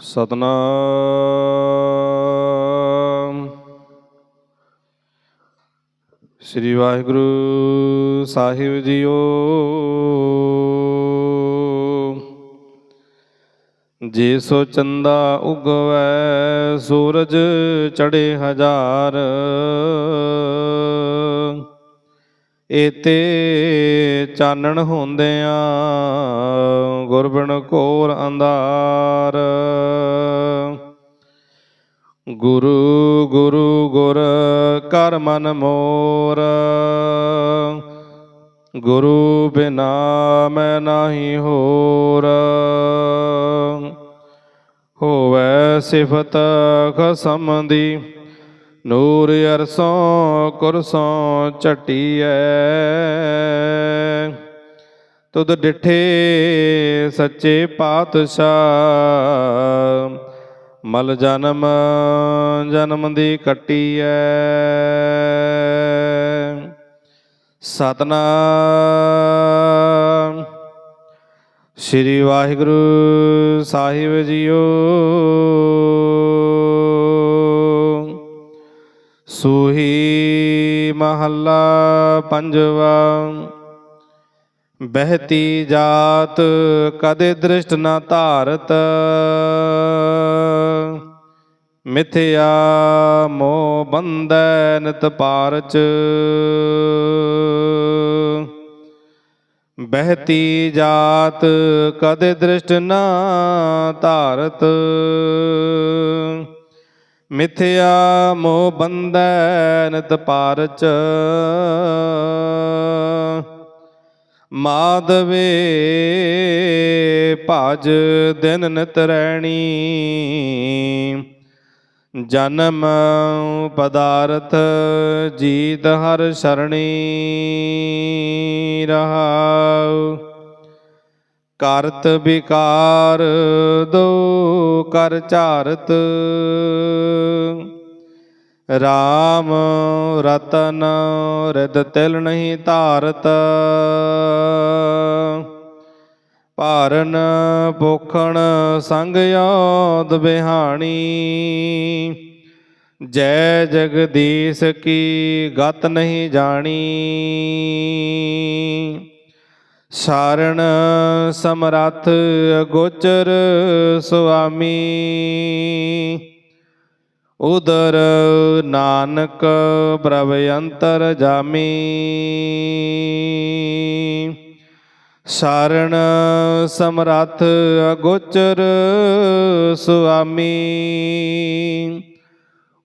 ਸਤਨਾਮ। ਸ੍ਰੀ ਵਾਹਿਗੁਰੂ ਸਾਹਿਬ ਜੀਓ। ਜੇ ਸੋ ਚੰਦਾ ਉਗਵੈ ਸੂਰਜ ਚੜੇ ਹਜ਼ਾਰ। ਏਤੇ ਚਾਨਣ ਹੁੰਦਿਆਂ ਗੁਰਬਨ ਘੋਰ ਅੰਧਾਰ। ਗੁਰੂ ਗੁਰੂ, ਗੁਰ ਕਰ ਮਨ ਮੋਰ। ਗੁਰੂ ਬਿਨਾ ਮੈਂ ਨਾਹੀ ਹੋਰ। ਹੋਵੇ ਸਿਫਤ ਖਸਮ ਦੀ ਨੂਰ ਅਰਸੋਂ ਕੁਰਸੋਂ ਝਟੀਐ। ਤੁਧ ਡਿਠੇ ਸੱਚੇ ਪਾਤਸ਼ਾਹ, ਮਲ ਜਨਮ ਜਨਮ ਦੀ ਕੱਟੀਐ। ਸਤਨਾਮ ਸ੍ਰੀ ਵਾਹਿਗੁਰੂ ਸਾਹਿਬ ਜੀਓ। ਮਹੱਲਾ ਪੰਜਵਾ। ਬਹਿਤੀ ਜਾਤ ਕਦੇ ਦ੍ਰਿਸ਼ਟ ਨਾ ਧਾਰਤ, ਮਿਥਿਆ ਮੋਹ ਬੰਧੈ ਨਿਤ ਪਾਰਚ। ਬਹਿਤੀ ਜਾਤ ਕਦੇ ਦ੍ਰਿਸ਼ਟ ਨਾ ਧਾਰਤ ਮਿਥਿਆ ਮੋਹ ਬੰਧੈ ਨਿਤ ਪਾਰਚ ਮਾਧਵੇ ਭਜ ਦਿਨ ਨਿਤ ਰਹਿਣੀ ਜਨਮ ਪਦਾਰਥ ਜੀਤ ਹਰ ਸਰਣੀ ਰਹਾਉ। ਕਰਤ ਵਿਕਾਰ ਦੋ ਕਰ ਚਾਰਤ। RAM ਰਤਨ ਰਿਦ ਤਿਲ ਨਹੀਂ ਧਾਰਤ। ਭਾਰਨ ਭੁਖਣ ਸੰਗ ਯੋਦ ਬਿਹਾਣੀ। ਜੈ ਜਗਦੀਸ਼ ਕੀ ਗਤ ਨਹੀਂ ਜਾਣੀ। ਸਾਰਣ ਸਮਰੱਥ ਗੋਚਰ ਸੁਆਮੀ। ਉਦਰ ਨਾਨਕ ਪ੍ਰਭ ਅੰਤਰ ਜਾਮੀ। ਸਾਰਣ ਸਮਰੱਥ ਅਗੋਚਰ ਸੁਆਮੀ।